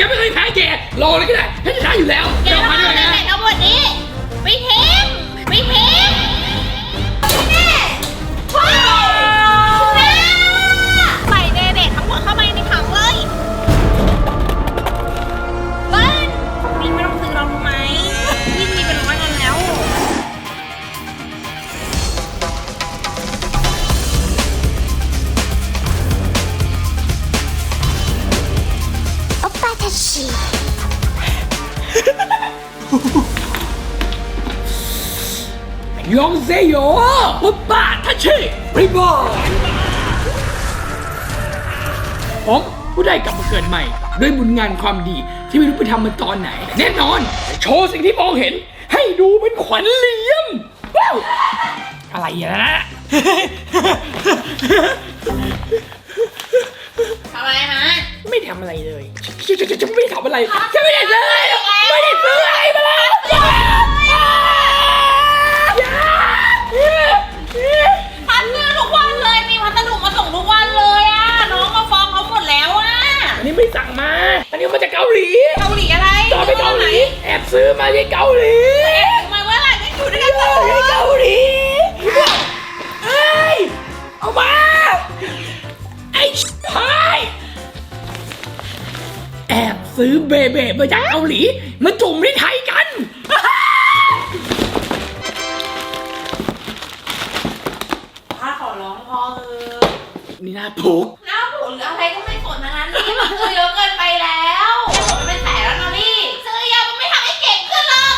ฉันไม่เคยแพ้แกรอเลยก็ได้ฉันจะชนะอยู่แล้วแกจะต้มาองด้วยเอานะเด็กทั้ง เซโยปุ๊บป้าทัชชิริบอนผมผู้ได้กลับมาเกิดใหม่ ด้วยบุญงานความดีที่ไม่รู้ไปทำมาตอนไหนแต่แน่นอนจะโชว์สิ่งที่มองเห็น ให้ดูเป็นขวัญเหลี่ยมว้าวอะไรอย่างนั้นนะทำไมฮะ ไม่ทำอะไรเลย จะจะจะจะไม่ทำอะไรจะไม่ได้เลยไม่ได้ซื้ออะไรมาเลยอย่าอย่า อย่าทำงานทุกวันเลย มีพัสดุมาส่งทุกวันเลยอะน้องมาฟ้องเขาหมดแล้วอะอันนี้ไม่สั่งมา อันนี้มาจากเกาหลีเกาหลีอะไรตอนไปเกาหลี แอบซื้อมาที่เกาหลีเอ๊ะมาเมื่อไหร่ก็อยู่ด้วยกันตลอที่เกาดหลีเฮ้ยเอามา ไอ้พายแอบซื้อเบเบมาจากเกาหลีมาจุ่มที่ไทยกัน นี่น่าผูกหน้าผูหรืออะไรก็ไม่สนทั้งนั้นนี่มันซื้อเยอะเกินไปแล้วผมมันเป็นแสนแล้วนะพี่ซื้อยามันไม่ทำให้เก่งขึ้นหรอก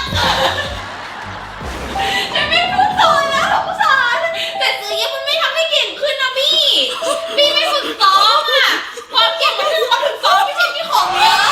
จะไม่พูดต่อแล้วสงสารแต่ซื้อยามันไม่ทำให้เก่งขึ้นนะพี่พี่ไม่ฝึกซ้อมอะความเก่งมันคือความฝึกซ้อมไม่ใช่พี่ของเยอะ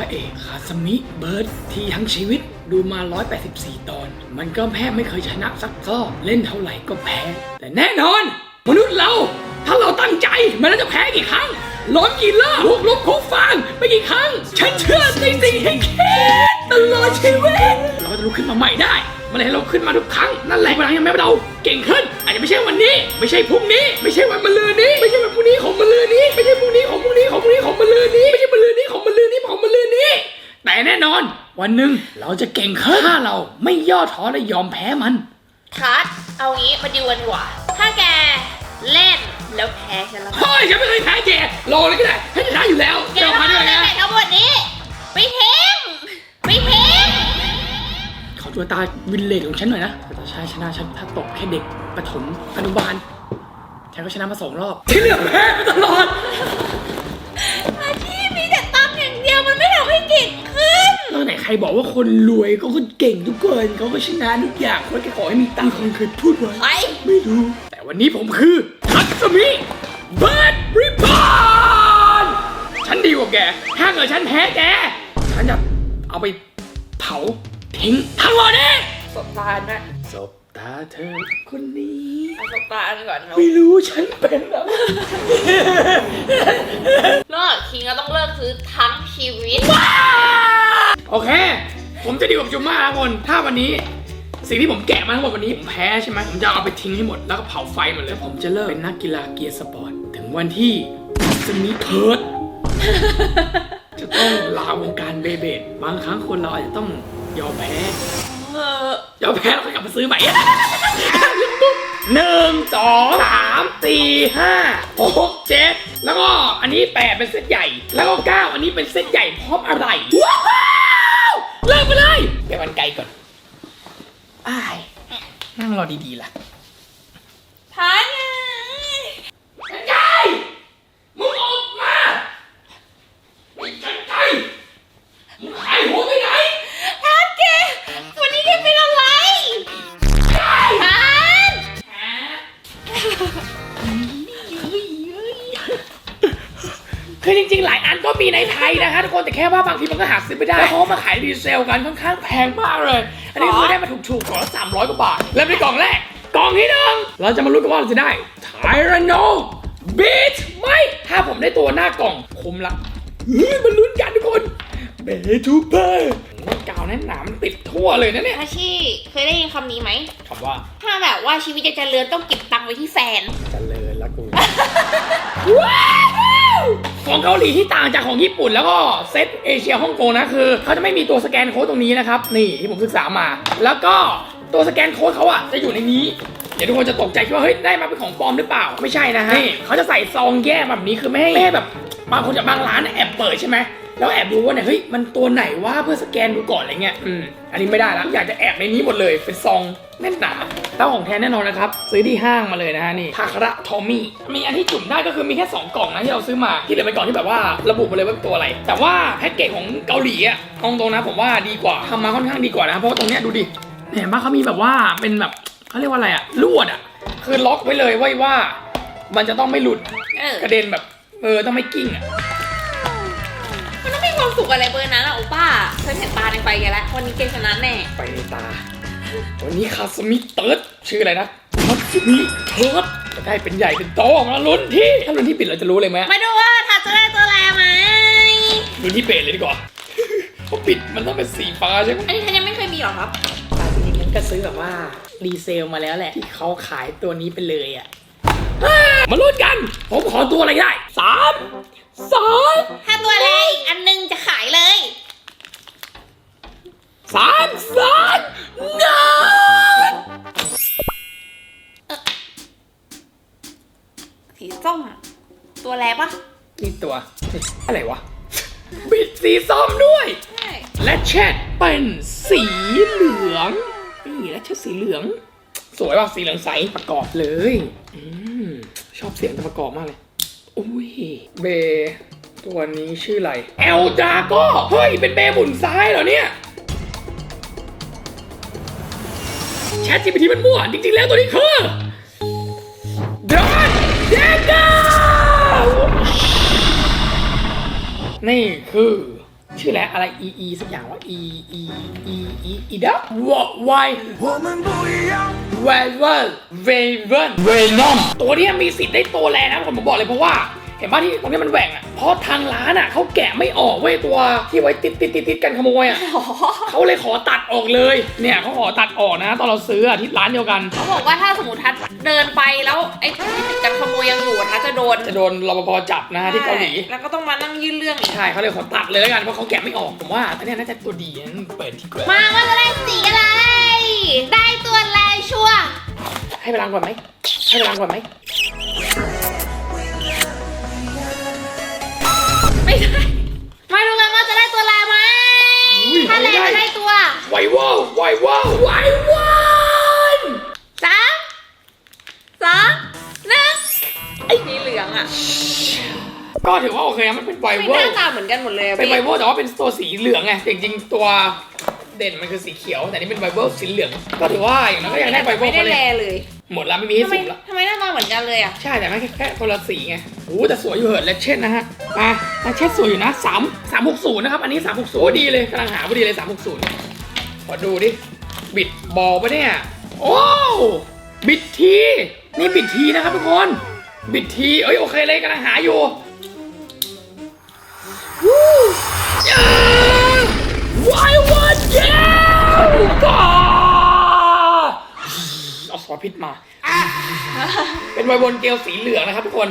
ระเอกคาสมิเบิร์ดที่ทั้งชีวิตดูมา 184 ตอน มันก็แพ้ไม่เคยชนะสักข้อเล่นเท่าไหร่ก็แพ้ แต่แน่นอน มนุษย์เรา ถ้าเราตั้งใจมันจะแพ้กี่ครั้งล้มกี่รอบลุกลุกคุกฟางไปกี่ครั้ง ฉันเชื่อในสิ่งที่คิดตลอดชีวิต เราจะลุกขึ้นมาใหม่ได้ มันเลยให้เราขึ้นมาทุกครั้งนั่นแหละพลังยังไม่เราเก่งขึ้น อาจจะไม่ใช่วันนี้ ไม่ใช่พรุ่งนี้ ไม่ใช่วันมะรืนนี้ ไม่ใช่วันพรุ่งนี้ของมะรืนนี้ ไม่ใช่พรุ่งนี้ของพรุ่งนี้ของพรุ่งนี้ของมะรืนนี้ ไม่ใช่มะรืนนี้ของมะรืนนี้ของมะรืนนี้ แต่แน่นอน วันหนึ่งเราจะเก่งขึ้นถ้าเราไม่ย่อท้อและยอมแพ้มันคัทเอางี้มาดิวกันดีกว่าถ้าแกเล่นแล้วแพ้ฉันแล้วเฮ้ยฉันไม่เคยแพ้แกรอเลยก็ได้ฉันจะชนะอยู่แล้วแกจะต้องมาเอาด้วยเด็นะกทั้งหมดนี้ ไปทิ้งไปทิ้งขอ ตัวตาวินเลจของฉันหน่อยนะแต่ชายชนะฉันถ้าตกแค่เด็กประถมอนุบาลฉันก็ชนะมาสองรอบ ที่เหลือแพ้มาตลอด อาชีพมีแต่ตังค์อย่างเดียวมันไม่ทำให้เก่งขึ้นแล้วไหนใครบอกว่าคนรวยเขาก็เก่งทุกคนเขาก็ชนะทุกอย่างคนแค่ขอให้มีตังค์คนเคยพูดไว้ไปไม่รู้ แต่วันนี้ผมคือทัศมิเบิร์ดริบอนฉันดีกว่าแก ถ้าเกิดฉันแพ้แก ฉันจะเอาไปเผา ทิ้งทั้งหมดเลยสบตาไหมสบตาเธอคนนี้ เอาสบตาก่อนเนาะไม่รู้ฉันเป็นแล้วเลิกคิงก็ต้องเลิกซื้อทั้งชีวิต โอเค ผมจะดีกับจูม่าทุกคน ถ้าวันนี้ สิ่งที่ผมแกะมาทั้งหมดวันนี้ผมแพ้ใช่ไหมผมจะเอาไปทิ้งให้หมดแล้วก็เผาไฟหมดเลยผมจะเลิกเป็นนักกีฬาเกียร์สปอร์ตถึงวันที่จะมีเพิร์ดจะต้องลาวงการเบเบดบางครั้งคนเราอาจจะต้อง ยอมแพ้เออยอมแพ้แล้วก็กลับมาซื้อใหม่ หนึ่งสองสามสี่ห้าหกเจ็ดแล้วก็อันนี้แปดเป็นเซตใหญ่ แล้วก็เก้าอันนี้เป็นเซตใหญ่พร้อมอะไรว้าวเริ่มไปเลยไปวันไกลก่อนอ้ายนั่งรอดีๆล่ะพานไงกันไกลมึงออกมาไอ้กันไกลมึงหายหัวไปไหนพานแก วันนี้แกเป็นอะไรพานคือจริงๆ หลายอันก็มีในไทยนะคะทุกคนแต่แค่ว่าบางทีมันก็หาซื้อไม่ได้แล้วเขามาขายรีเซลกันค่อนข้างแพงมากเลย อันนี้คือได้มาถูกๆกล่องละ300กว่าบาท แล้วในกล่องแรก กล่องที่หนึ่งเราจะมาลุ้นกันว่าเราจะได้ไทรโนบีทไหมถ้าผมได้ตัวหน้ากล่องคุ้มละเฮ้ยมันลุ้นกันทุกคนเบทูเปอร์กาว แน่นหนามันติดทั่วเลยนะเนี่ยทาชิเคยได้ยินคำนี้ไหมคำว่า ถ้าแบบว่าชีวิตจะเจริญต้องเก็บตังค์ไว้ที่แฟนเจริญละกูของเกาหลีที่ต่างจากของญี่ปุ่นแล้วก็เซตเอเชียฮ่องกงนะคือเขาจะไม่มีตัวสแกนโค้ดตรงนี้นะครับนี่ที่ผมศึกษามา แล้วก็ตัวสแกนโค้ดเขาอะจะอยู่ในนี้เดี๋ยวทุกคนจะตกใจคิดว่าเฮ้ยได้มาเป็นของปลอมหรือเปล่าไม่ใช่นะฮะนี่เขาจะใส่ซองแยกแบบนี้คือไม่ให้ไม่ให้แบบบางคนจากบางร้านแอบเปิดใช่ไหม แล้วแอบดูว่าเนี่ยเฮ้ยมันตัวไหนว่าเพื่อสแกนดูก่อนอะไรเงี้ยอืมอันนี้ไม่ได้แล้วอยากจะแอบในนี้หมดเลยเป็นซองแน่นหนาแล้วของแท้แน่นอนนะครับ ซื้อที่ห้างมาเลยนะฮะนี่ทาคาระทอมมี่มีอันที่จุ่มได้ก็คือมีแค่ 2 กล่องนะที่เราซื้อมาที่เหลือเป็นกล่องที่แบบว่าระบุมาเลยว่าเป็นตัวอะไร แต่ว่าแพ็กเกจของเกาหลีอะเอาตรงๆนะผมว่าดีกว่าทำมาค่อนข้างดีกว่านะเพราะว่าตรงเนี้ยดูดิเห็นปะเขามีแบบว่าเป็นแบบเขาเรียกว่าอะไรอะลวดอะคือล็อกไว้เลยไว้ว่า มันจะต้องไม่หลุดเออกระเด็นแบบเออต้องไม่กิ้งอะมันต้องมี ความสุขอะไรเบอร์นั้นอะโอป้าฉันเห็นตาในไฟแกแล้ววันนี้เกมชนะแน่ไปในตา วันนี้คาสมิเติร์ดชื่ออะไรนะคาสมิเติร์ดจะได้เป็นใหญ่เป็นโตมาลุ้นที่ ถ้าลุ้นที่ปิดเราจะรู้เลยไหมมาดูว่าทัดจะได้ตัวอะไรไหมลุ้นที่เปดเลยดีกว่าเพราะปิดมันต้องเป็นสีฟ้าใช่ไหมอันนี้ทันยังไม่เคยมีหรอครับแต่จริงๆมันก็ซื้อแบบว่ารีเซลมาแล้วแหละที่เขาขายตัวนี้ไปเลยอะมาลุ้นกัน ผมขอตัวอะไรได้สามสองถ้าตัว อะไรวะ บิดสีส้มด้วย และแชทเป็นสีเหลือง นี่และแชทสีเหลือง สวยว่ะสีเหลืองใสประกอบเลยอืมชอบเสียงแต่ประกอบมากเลย อุ้ย เบ ตัวนี้ชื่ออะไร เอลดาโก้เฮ้ย เป็นเบหมุนซ้ายเหรอเนี่ยแชท GPT มันมั่ว จริง ๆ แล้วตัวนี้คือดอนเดกา นี่คือ ชื่ออะไรอะไรอีอีสักอย่างว่าอีอีอีอีอีดับวอวายเวเวอร์เวเวอร์เวนอมตัวนี้มีสิทธิ์ได้ตัวแรงนะผมบอกเลยเพราะว่า เห็นป่ะที่ตรงนี้มันแหว่งอะเพราะทางร้านอะเขาแกะไม่ออกเว้ยตัวที่ไว้ติดติดติดติดกันขโมยอะอ๋อเขาเลยขอตัดออกเลย เนี่ยเขาขอตัดออกนะ ตอนเราซื้ออะที่ร้านเดียวกันเขาบอกว่าถ้าสมมติทัดเดินไปแล้วไอ้ที่ติดกันขโมยยังอยู่ทัดจะโดนจะโดนรปภจับนะฮะที่เกาหลีแล้วก็ต้องมานั่งยื่นเรื่องอีกใช่เขาเลยขอตัดเลยแล้วกันเพราะเขาแกะไม่ออกผมว่าอันเนี้ยน่าจะตัวดีนะเปิดที่เกิดมาว่าจะได้สีอะไร ได้ตัวแรกชัวร์ให้เวลาก่อนไหมให้เวลาก่อนไหม ไม่ได้มาดูกันว่าจะได้ตัวแรกไหมอุ้ยถ้าแรไม่กได้ จะได้ตัวไวเวอร์ไวเวอร์ไวเวอร์สามสองหนึ่งไอ้สีเหลืองอะก็ถือว่าโอเคนะมันเป็นไวไม่เวอหน้าร์ตาเหมือนกันหมดเลยอะเป็นไวพี่เวอร์แต่ว่าเป็นตัวสีเหลืองไงแต่จริงๆตัวเด่นมันคือสีเขียว แต่นี่เป็นไวเวอร์สีเหลือง ก็ถือว่าอย่างนั้นก็ยังได้ไวเวอไม่ร์ได้เขาเลแลยเลย หมดแล้วไม่มีให้ทำไมสุ่มแล้ว ทำไมหน้าตาเหมือนกันเลยอะ ใช่แต่ไม่แค่แค่คนละสีไงโอ้แต่สวยอยู่เหอะและเช่นนะฮะมาและเช่นสวยอยู่นะสามสามหกศูนย์นะครับ อันนี้สามหกศูนย์ดีเลยกำลังหาพอดีเลยสามหกศูนย์ขอดูดิ บิดบอลปะเนี่ย โอ้บิดที นี่บิดทีนะครับทุกคน บิดที เอ้ยโอเคเลยกำลังหาอยู่ Why would you เอาซอสพริษมาเป็นไวบนเกลสีเหลืองนะครับทุกคน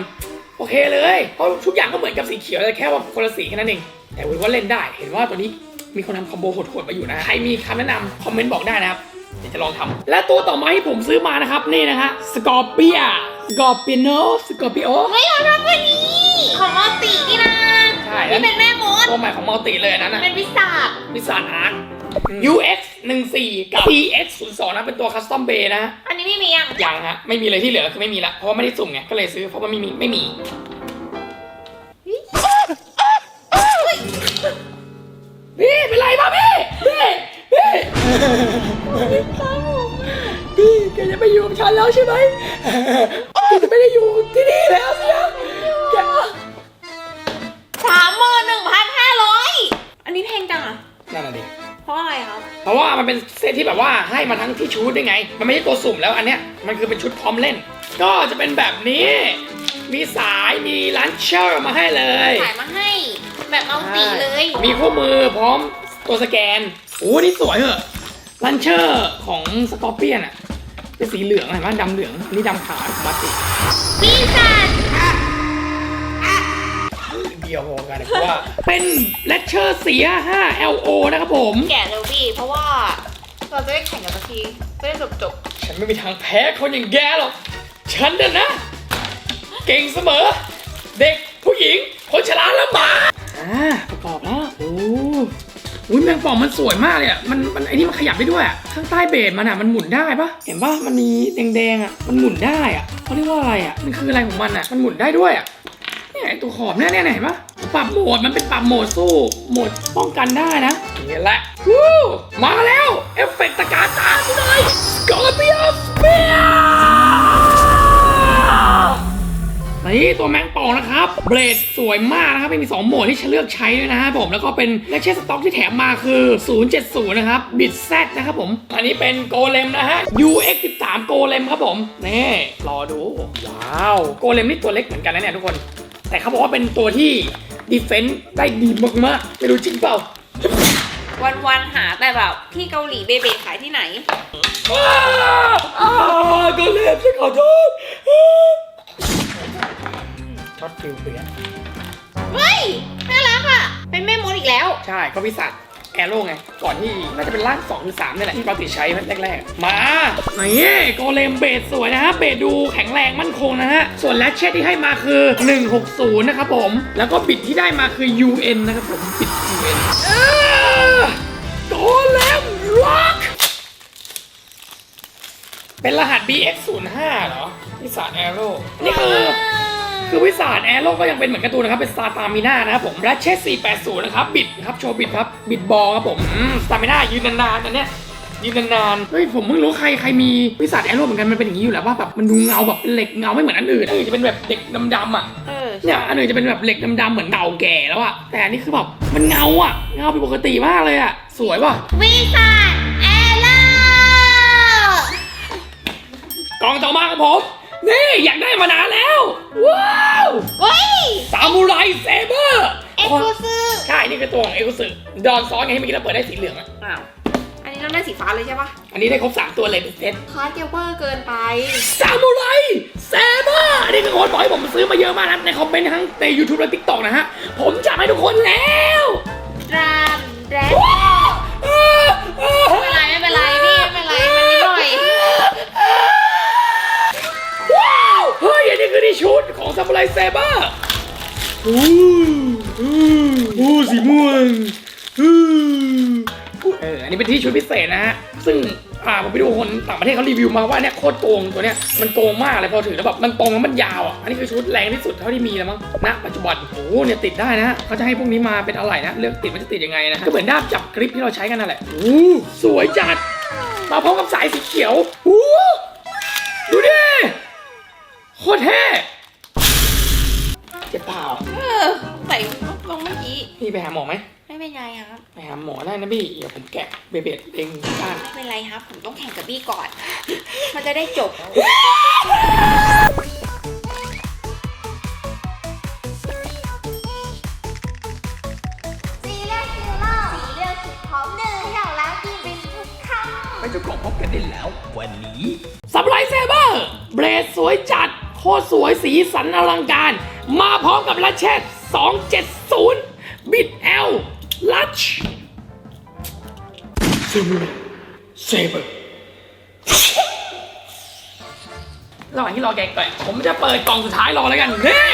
โอเคเลย เพราะทุกอย่างก็เหมือนกับสีเขียวแต่แค่ว่าคนละสีแค่นั้นเอง แต่วุ้ยว่าเล่นได้ เห็นว่าตัวนี้มีคนทำคอมโบโหดๆมาอยู่นะ ใครมีคำแนะนำคอมเมนต์บอกได้นะครับ เดี๋ยวจะลองทำ และตัวต่อมาที่ผมซื้อมานะครับ นี่นะฮะสกอร์เปียสกอร์เปียโนสกอร์เปีโอเฮ้ยเอาทำตัวนี้ของมอตินี่นะใช่นี่เป็นแม่มดตัวใหม่ของมัลติเลยอันนั้นนะเป็นวิสาดวิสานอาร์ UX 1 4กับ PX 0 2นะเป็นตัวคัสตอมเบย์นะอันนี้ไม่มียังยังฮะ ไม่มีเลยที่เหลือคือไม่มีละ เพราะว่าไม่ได้สุ่มไง ก็เลยซื้อเพราะว่าไม่มี ไม่มี พี่เป็นไรบ้างพี่ พี่ พี่ พี่แกจะไปอยู่กับฉันแล้วใช่ไหมแกจะไม่ได้อยู่ที่นี่แล้วสินะแกสามหมื่นหนึ่งพัน มันเป็นเซตที่แบบว่าให้มาทั้งที่ชุดได้ไง มันไม่ใช่ตัวสุ่มแล้วอันเนี้ยมันคือเป็นชุดพร้อมเล่น ก็จะเป็นแบบนี้ มีสายายมีลันเชอร์มาให้เลยขายมาให้ แบบมัลติเลยมีคู่มือพร้อมตัวสแกนโอ้นี่สวยเหอะลันเชอร์ของสกอร์เปียนอะเป็นสีเหลืองเห็นไหมดำเหลืองอันนี่ดำขาวบัตติ ปีศาจ เดียวพอกันนะเพราะว่าเป็นเลเชอร์เสีย5 LO นะครับผม แกะเร็วพี่ เพราะว่าเราจะได้แข่งกันสักทีจะได้จบจบฉันไม่มีทางแพ้คนอย่างแกหรอก ฉันน่ะนะ เก่งเสมอ เด็กผู้หญิง คนชราลำบาอ่าประกอบแล้ว โอ้อุ้ยแมงป่องมันสวยมากเลยอะ มันมันไอ้นี่มันขยับได้ด้วยอะข้างใต้เบสมันอะมันหมุนได้ปะเห็นปะมันมีแดงๆอะ มันหมุนได้อะเขาเรียกว่าอะไรอะ มันคืออะไรของมันอะ มันหมุนได้ด้วยอะ เนี่ยไอ้ตัวขอบเนี่ยเนี่ยเห็นปะปรับโหมดมันเป็นปรับโหมดสู้โหมดป้องกันได้นะนี่แหละวู้มาแล้ว เอฟเฟกต์ตะการตากูหน่อยสกอร์เปียนเปียนี่ตัวแมงป่องนะครับ เบรดสวยมากนะครับม่มี2โหมดที่ฉันเลือกใช้ด้วยนะครับผมแล้วก็เป็นเลเชสต็อกที่แถมมาคือ 070 นะครับบิด Z นะครับผม อันนี้เป็นโกเลมนะฮะ UX 13โกเลมครับผม นี่ รอดู ว้าว โกเลมนี่ตัวเล็กเหมือนกันนะเนี่ยทุกคน แต่เขาบอกว่าเป็นตัวที่ดีเฟนต์ได้ดีมากๆ ไม่รู้จริงเปล่าวันวันๆหาแต่แบบที่เกาหลีเบเบขายที่ไหน อ้าวอ้าวโกเลมฉันขอโทษช็อตฟิลเปลี่ยนเฮ้ย น่ารักอะ เป็นแม่มดอีกแล้ว ใช่ก็วิสัท แอโร่ไง ก่อนที่น่าจะเป็นร่าง2หรือ3นี่แหละที่เราติใช้แรกๆ มานี่โกเลมเบสสวยนะฮะ เบสดูแข็งแรงมั่นคงนะฮะ ส่วนแรชเชตที่ให้มาคือ 160 นะครับผม แล้วก็บิดที่ได้มาคือ UN นะครับผม บิด UN อ่าโกเลมล็อกเป็นรหัส BX05 เหรอวิสาแอโร่นี่คือ คือวิสาแอโร่ก็ยังเป็นเหมือนการ์ตูนนะครับ เป็นสตาร์ตามิน่านะครับผมรัชเชส480 นะครับ บิดครับ โชว์บิดครับ บิดบอลครับผมสตามิน่ายืนนานๆอันเนี้ยยืนนานๆ เฮ้ยผมเพิ่งรู้ใครใครมีวิสาแอโร่เหมือนกันมันเป็นอย่างนี้อยู่แล้วว่าแบบมันดูเงาแบบเป็นเหล็กเงาไม่เหมือนอันอื่นอันอื่นจะเป็นแบบเด็กดำๆอะเออเนี่ยอันอื่นจะเป็นแบบเหล็กดำๆเหมือนเก่าแก่แล้วอะแต่อันนี้คือแบบมันเงาอะเงาเป็นปกติมากเลยอะสวยว่ะวิสาแอลเลอร์กล่องต่อมาครับผม นี่อยากได้มานานแล้ว ว้าวเฮ้ยซามูไรเซเบอร์เอ็กซ์คลูซีฟใช่นี่คือตัวของเอ็กซ์คลูซีฟดอนซ้อนไงที่เมื่อกี้เราเปิดได้สีเหลืองอะอ้าว อันนี้เราได้สีฟ้าเลยใช่ปะอันนี้ได้ครบ3ตัวเลยเป็นเซตคาร์ดเกเวอร์เกินไป ซามูไรเซเบอร์อันนี้คือคนบอกให้ผมซื้อมาเยอะมากนะในคอมเมนต์ทั้งใน YouTube และ TikTok นะฮะ ผมจัดให้ทุกคนแล้วรามแรดว้าวอ้าวอ้าวไม่เป็นไรไม่เป็นไรพี่ไม่เป็นไรมันนิดหน่อย ว้าว เฮ้ ยอันนี้คือที่ชุดของซามูไรเซเบอร์อู้อู้อู้สีม่วงอู้เอออันนี้เป็นที่ชุดพิเศษนะฮะ ซึ่งอ่าผมไปดูคนต่างประเทศเขารีวิวมาว่าเนี่ยโคตรโกงตัวเนี้ยมันโกงมากเลยพอถือแล้วแบบมันตรงแล้วมันยาวอะ อันนี้คือชุดแรงที่สุดเท่าที่มีแล้วมั้งณปัจจุบันโอ้โหเนี่ยติดได้นะฮะเขาจะให้พวกนี้มาเป็นอะไรนะ เลือกติดมันจะติดยังไงนะฮะก็เหมือนด้ามจับกริปที่เราใช้กันนั่นแหละอู้สวยจัด มาพร้อมกับสายสีเขียวอู้ดูดิ โคตรเท่เจ็บเปล่าเออใส่ลงเมื่อกี้ พี่ไปหาหมอไหมไม่เป็นไรครับ ไปหาหมอได้นะพี่เดี๋ยวผมแกะเบเบ็ดเองบ้านไม่เป็นไรครับ ผมต้องแข่งกับบี้ก่อน มันจะได้จบ สีเลือดคือโลกสีเลือดคือพร้อมเดินเราแล้วกินเป็นทุกคำไม่จะกล่องพบกันได้แล้ว วันนี้ สับไลเซเบอร์ เบรดสวยจัด โคตรสวยสีสันอลังการ มาพร้อมกับลัชเชต270 บิด L ลัชซามูไรเซเบอร์ระหว่างที่รอแกะก่อนผมจะเปิดกล่องสุดท้ายรอแล้วกันนี่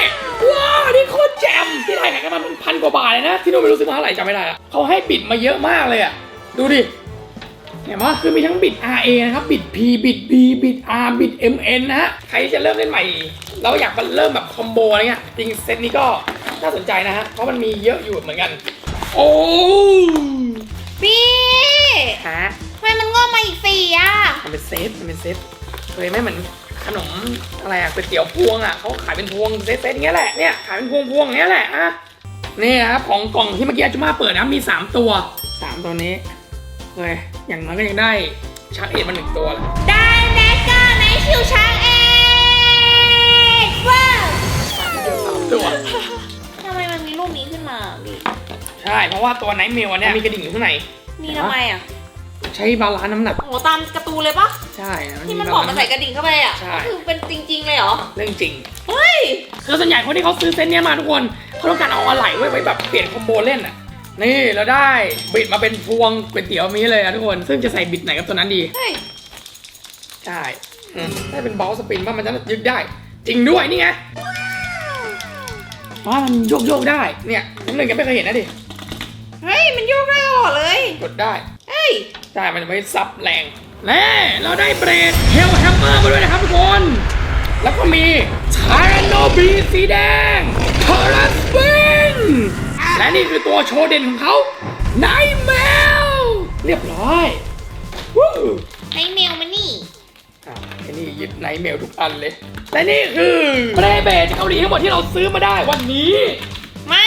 ว้าวนี่โคตรแจ่มที่ไทยขายกันมาเป็นพันกว่าบาทเลยนะ ที่นู่นไม่รู้ซื้อมาเท่าไหร่จำไม่ได้ละเขาให้บิดมาเยอะมากเลยอะ ดูดิ เห็นไหมคือมีทั้งบิด RA นะครับบิด P บิด B บิด R บิด MN นะฮะใครที่จะเริ่มเล่นใหม่ เราอยากมาเริ่มแบบคอมโบอะไรเงี้ยจริงเซตนี้ก็น่าสนใจนะฮะเพราะมันมีเยอะอยู่เหมือนกัน โอ้บี้ฮะทำไมมันงอกมาอีกสี่อะมันเป็นเซตมันเป็นเซตเคยไหมเหมือนขนมอะไรอะก๋วยเตี๋ยวพวงอะเขาขายเป็นพวงเซตๆอย่างเงี้ยแหละเนี่ยขายเป็นพวงพวงๆอย่างเงี้ยแหละอะนี่นะครับของกล่องที่เมื่อกี้อาจุมาเปิดนะมี 3 ตัว 3 ตัวนี้ เฮ้ยอย่างน้อยก็ยังได้ชักเอ็ดมาหนึ่งตัวแล้วได้แนกเกอร์ในชิวช้างเอ็กซ์เวิร์เดี๋ยวเราตัว ทำไมมันมีรูปนี้ขึ้นมาพี่ใช่ เพราะว่าตัวไนท์เมลอันเนี้ยมีกระดิ่งอยู่ข้างในมีทำไมอะใช้บาลานซ์น้ำหนักโอ้โหตามการ์ตูนเลยปะใช่ที่มันบอกมาใส่กระดิ่งเข้าไปอะ ใช่ คือเป็นจริง ๆ เลยเหรอ เรื่องจริง เฮ้ย คือส่วนใหญ่คนที่เขาซื้อเซตเนี้ยมาทุกคนเขาต้องการเอาอะไหล่ไว้ไว้แบบเปลี่ยนคอมโบเล่นอะ นี่เราได้บิดมาเป็นพวงก๋วยเตี๋ยวมีเลยอะทุกคน ซึ่งจะใส่บิดไหนกับตัวนั้นดี เฮ้ยใช่อืมถ้าเป็นบอลสปินว่ามันจะยึดได้ จริงด้วยนี่ไงว่ามันโยกโยกๆได้ เนี่ยน้ำหนึ่งยังไม่เคยเห็นนะดิ เฮ้ย มันโยกได้หรอเลย กดได้ เฮ้ย ใช่ มันจะไม่ซับแรงแน่เราได้เบรดเฮลแฮมเมอร์มาด้วยนะครับทุกคน แล้วก็มีชายโนบีสีแดงพาราสปิน และนี่คือตัวโชว์เด่นของเขาไนแมว เรียบร้อยวู้ไอ้แมวมันนี่อะไอ้นี่ยึดไนท์เมลทุกอันเลย และนี่คือเบรเบจากเกาหลีทั้งหมดที่เราซื้อมาได้วันนี้ มา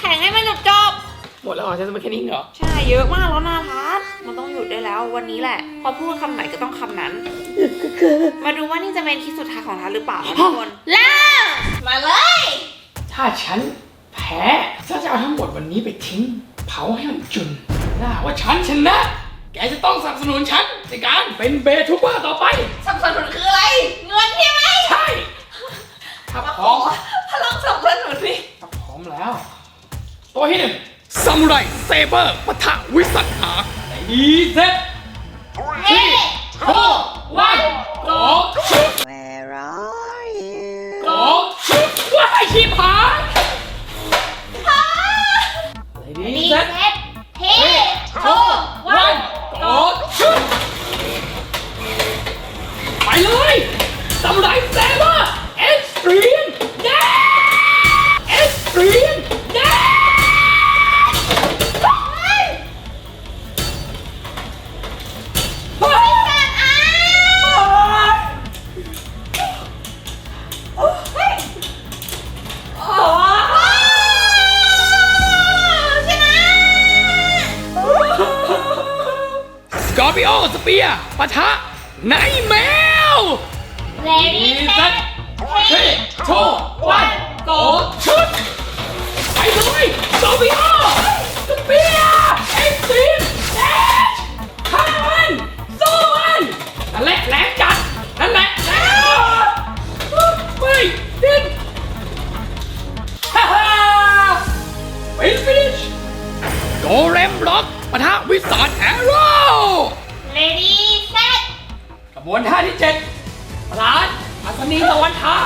แข่งให้มันจบจบหมดแล้วเหรอใช้สมัครแค่นี้เหรอ ๆใช่เยอะมากแล้วนาทัศน์มันต้องหยุดได้แล้ววันนี้แหละ พอพูดคำไหนก็ต้องคำนั้น มาดูว่านี่จะเป็นคลิปสุดท้ายของทัศน์หรือเปล่านะทุกคนเริ่มมาเลย ถ้าฉัน แพ้ฉันจะเอาทั้งหมดวันนี้ไปทิ้ง เผาให้มันจุนถ้าหากว่าฉันชนะ แกจะต้องสนับสนุนฉันในการเป็นเบทูเบอร์ต่อไป สับสนุนคืออะไร เงินใช่ไหมใช่ถ้าพร้อมพลังสับสนุนดิถ้าพร้อมแล้ว ตัวที่หนึ่งซามูไรเซเบอร์ปะทะวิสัทอาในดีเซ็ตเฮ้โชวันโกชุด Where are you โกชุดว้ายชิบหาย รีเซ็ตเฮ้โชวันโกชุดไปเลยซามูไรเซเบอร์เอ็กซ์ตรีมเอ็กซ์ตรีม สเปียปะทะไนแมวเลดี้เซ็ตเฮ้โชวันโกชุด ไปเลยสกอร์ปิโอสเปียเอ็กซ์ตรีมแดชฆ่ามันสู้มันนั่นแหละแรงจัด นั่นแหละแล้วไม่ดิ้นฮ่าฮ่าฟินฟินิชโกเรมบล็อกปะทะวิสานแอโร่ เลดี้เซ็ต กระบวนท่าที่เจ็ดปรานอัศนีตะวันทา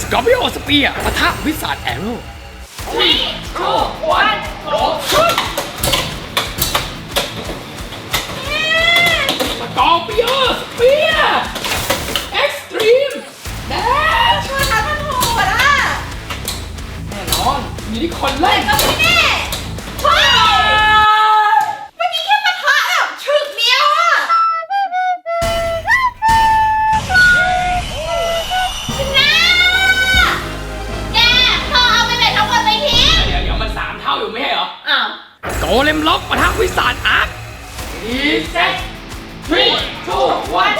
สกอร์ปิโอสเปียปะทะวิสานแอโร่ที่โชวันโกชุดสกอร์ปิโอสเปียเอ็กซ์ตรีมแดชมันทัดมันโหดอะแน่นอนมีที่คนเล่นก็ไม่แน่ กเลมล็อกปะทะวิสานอาร์ตอีเซ็ตทรีทูวัน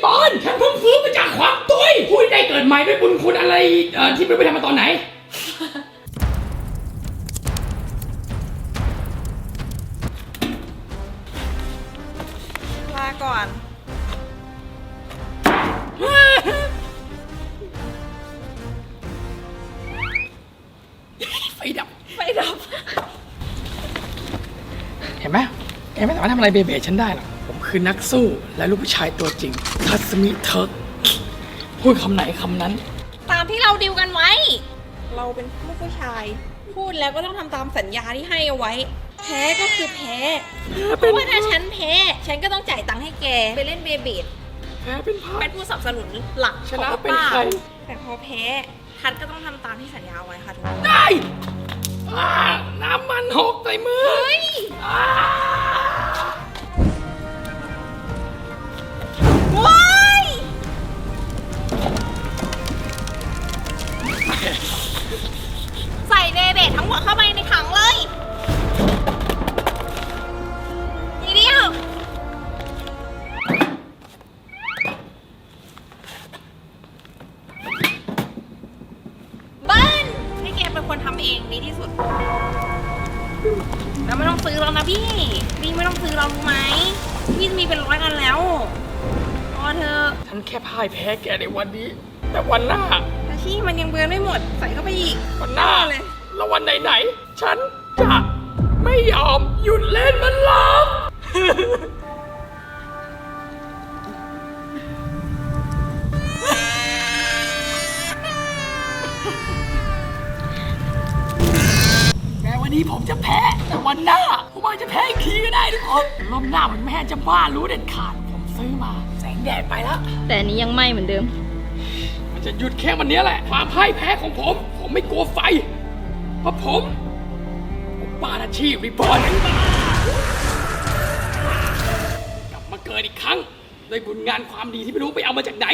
และช่วยรีบอลฉันเพิ่งฟื้นมาจากความตุยพูดได้เกิดใหม่ด้วยบุญคุณอะไรเอ่อที่ไม่ไปทำมาตอนไหน ลาก่อน ไฟดับไฟดับ เห็นไหมแกไม่สามารถทำอะไรเบเบฉันได้หรอกผม คือนักสู้และลูกผู้ชายตัวจริงคัสมิเทิร์กพูดคำไหนคำนั้น ตามที่เราดิวกันไว้ เราเป็นลูกผู้ชาย พูดแล้วก็ต้องทำตามสัญญาที่ให้เอาไว้ แพ้ก็คือแพ้เพราะว่าถ้าฉันแพ้ ฉันก็ต้องจ่ายตังค์ให้แก ไปเล่นเบเบดแพ้เป็นพาเป็นผู้สนับสนุนหลักชของนะโอเป็นป้าใคร แต่พอแพ้ทัดก็ต้องทำตามที่สัญญาไว้ค่ะทุกคนได้อ่าน้ำมันหกใส่มืออ่า ใส่เบเบดทั้งหมดเข้าไปในถังเลยทีเดียวเบิ้ลให้แกเป็นคนทำเองดีที่สุด แล้วไม่ต้องซื้อแล้วนะพี่ พี่ไม่ต้องซื้อเรารู้ไหม พี่มีเป็นร้อยอันแล้วพอเธอะฉันแค่พ่ายแพ้แกในวันนี้ แต่วันหน้าแต่ที่มันยังเบือนไม่หมด ใส่เข้าไปอีก วันหน้า เลย แล้ววันไหนๆฉันจะไม่ยอมหยุดเล่นมันหรอกแม้วันนี้ผมจะแพ้ แต่วันหน้า ผมอาจจะแพ้อีกทีก็ได้ทุกคนรอบหน้ามันแม่ให้จะบ้ารู้เด็ดขาด ผมซื้อมา แสงแดดไปแล้ว แต่อันนี้ยังไหมเหมือนเดิม มันจะหยุดแค่วันนี้แหละ ความพ่ายแพ้ของผม ผมไม่กลัวไฟ เพราะผมผมปาอาชีพรีบอร์นกลับมาเกิดอีกครั้งด้วยบุญงานความดีที่ไม่รู้ไปเอามาจากไหน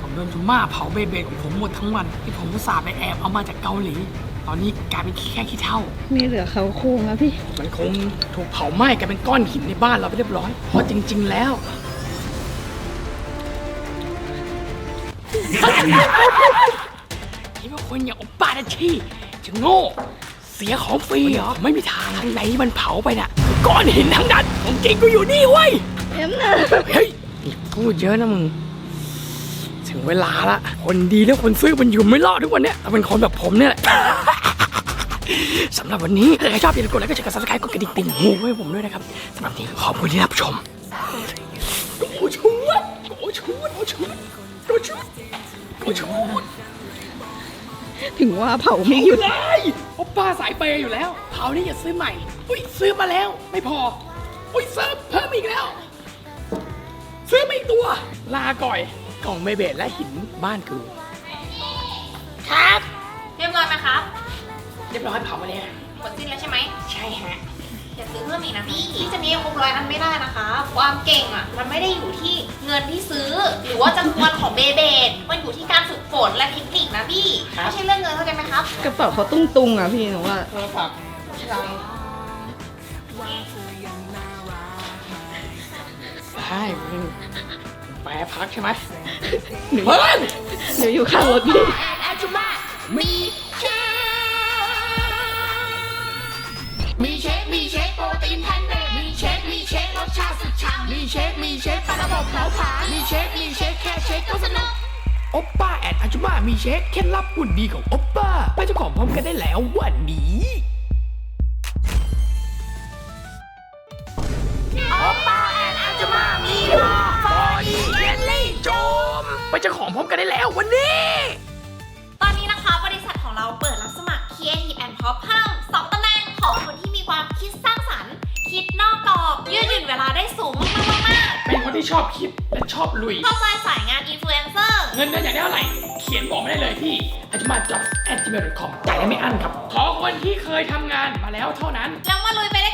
ผมโดนทุม่าเผาเบเบของผมหมดทั้งวันที่ผมอุตส่าห์ไปแอบเอามาจากเกาหลี ตอนนี้กลายเป็นแค่ขี้เท่า มีเหลือเขาโครงแล้วพี่ มันคงถูกเผาไหม้กลายเป็นก้อนหินในบ้านเราไปเรียบร้อย เพราะจริง ๆ แล้ว คิดว่าคนอย่างโอปป้าดัชชี่จะโง่ เสียของฟรีเหรอ ไม่มีทางข้างในที่มันเผาไปน่ะคือก้อนหินทั้งนั้นของจริงกูอยู่นี่เว้ย เอ็มนะเฮ้ยอย่าพูดเยอะนะมึง ถึงเวลาละ คนดีและคนซื่อมันอยู่ไม่รอดทุกวันเนี้ยต้องเป็นคนแบบผมเนี่ยแหละ สำหรับวันนี้ถ้าใครชอบอย่าลืมกดไลค์กดแชร์กดซับสไครต์กดกระดิ่งติ่งหูให้ผมด้วยนะครับสำหรับวันนี้ขอบคุณที่รับชมโอ้ชวดโอ้ชวดโอ้ชวดโอ้ชวดโอ้ชวดถึงว่าเผาไม่หยุดเลยโอป้าสายเปย์อยู่แล้วเผานี่อย่าซื้อใหม่ อุ้ยซื้อมาแล้ว ไม่พอ อุ้ยซื้อเพิ่มอีกแล้ว ซื้อมาอีกตัว ลาก่อยกล่องเบเบดและหินบ้านกูครับ เรียบร้อยไหมครับ เรียบร้อยเผามาแล้วหมดสิ้นแล้วใช่ไหมใช่ฮะ อย่าซื้อเพิ่มอีกนะพี่ที่จะมีครบร้อยอันไม่ได้นะคะ ความเก่งอะ มันไม่ได้อยู่ที่เงินที่ซื้อ หรือว่าจำนวนของเบเบดมันอยู่ที่การฝึกฝนและเทคนิคนะพี่ครับ ไม่ใช่เรื่องเงินเข้าใจไหมครับ กระเป๋าเขาตุ้งตุงๆอะพี่หนูว่า โทรศัพท์ใช่มึงแปรพักใช่ไหมหนูเฮ้ยหนูอยู่ข้างรถพี่อาจุม มีเชคมีเชค มีเชคโปรตีนแพนเนตมีเชค มีเชครสชาติสุดฉ่ำมีเชค มีเชคปลาระบบเผาผลาญมีเชค มีเชคแค่เชคก็สนุกโอปป้าแอดอาจุมามีเช็คเคล็ดลับหุ่นดีของโอปป้าไปเจ้าของพร้อมกันได้แล้ววันนี้โอป้าแอนอาจุมามีรอฟอดีเยลลี่โจมไปเจ้าของพร้อมกันได้แล้ววันนี้ตอน ยืดหยุ่นเวลาได้สูงมากๆเป็นคนที่ชอบคิดและชอบลุยๆเข้าใจสายงานอินฟลูเอนเซอร์ เงินเดือนอยากได้เท่าไหร่ เขียนบอกมาได้เลยที่อาจุมา jobs at gmail com จ่ายได้ไม่อั้นครับ ขอคนที่เคยทำงานมาแล้วเท่านั้น แล้วมาลุยไปด้วยกันนะคะเ